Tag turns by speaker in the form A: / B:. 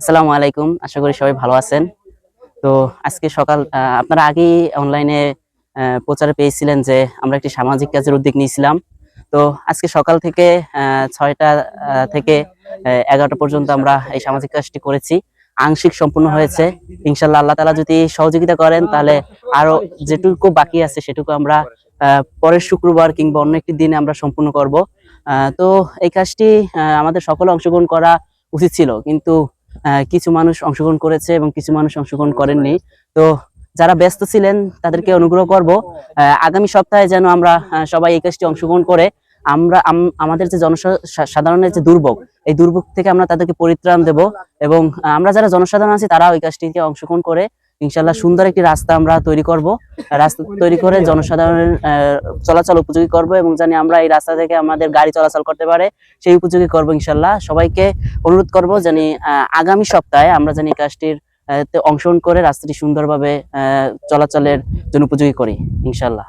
A: আসসালামু আলাইকুম। আশা করি সবাই ভালো আছেন। তো আজকে সকাল আপনারা আগেই অনলাইনে প্রচারে পেয়েছিলেন যে আমরা একটি সামাজিক কাজের উদ্যোগ নিয়েছিলাম। তো আজকে সকাল থেকে ছয়টা থেকে এগারোটা পর্যন্ত আমরা এই সামাজিক কাজটি করেছি। আংশিক সম্পূর্ণ হয়েছে। ইনশাল্লাহ আল্লাহ তালা যদি সহযোগিতা করেন, তাহলে আরও যেটুকু বাকি আছে সেটুকু আমরা পরের শুক্রবার কিংবা অন্য একটি দিনে আমরা সম্পূর্ণ করব। তো এই কাজটি আমাদের সকলে অংশগ্রহণ করা উচিত ছিল। কিন্তু কিছু মানুষ অংশগ্রহণ করেছে এবং কিছু মানুষ অংশগ্রহণ করেননি। তো যারা ব্যস্ত ছিলেন, তাদেরকে অনুগ্রহ করব আগামী সপ্তাহে যেন আমরা সবাই এই কাজটি অংশগ্রহণ করে আমরা, আম- আমাদের যে জনসাধারণের যে দুর্ভোগ, এই দুর্ভোগ থেকে আমরা তাদেরকে পরিত্রাণ দেব এবং আমরা যারা জনসাধারণ আছি তারা ওই কাজটিকে অংশগ্রহণ করে ইনশাল্লাহ সুন্দর একটি রাস্তা আমরা তৈরি করব। রাস্তা তৈরি করে জনসাধারণের চলাচল উপযোগী করব এবং জানি আমরা এই রাস্তা থেকে আমাদের গাড়ি চলাচল করতে পারে, সেই উপযোগী করব ইনশাল্লাহ সবাইকে অনুরোধ করব জানি আগামী সপ্তাহে আমরা জানি কাজটির অংশগ্রহণ করে রাস্তাটি সুন্দরভাবে চলাচলের জন্য উপযোগী করি ইনশাল্লাহ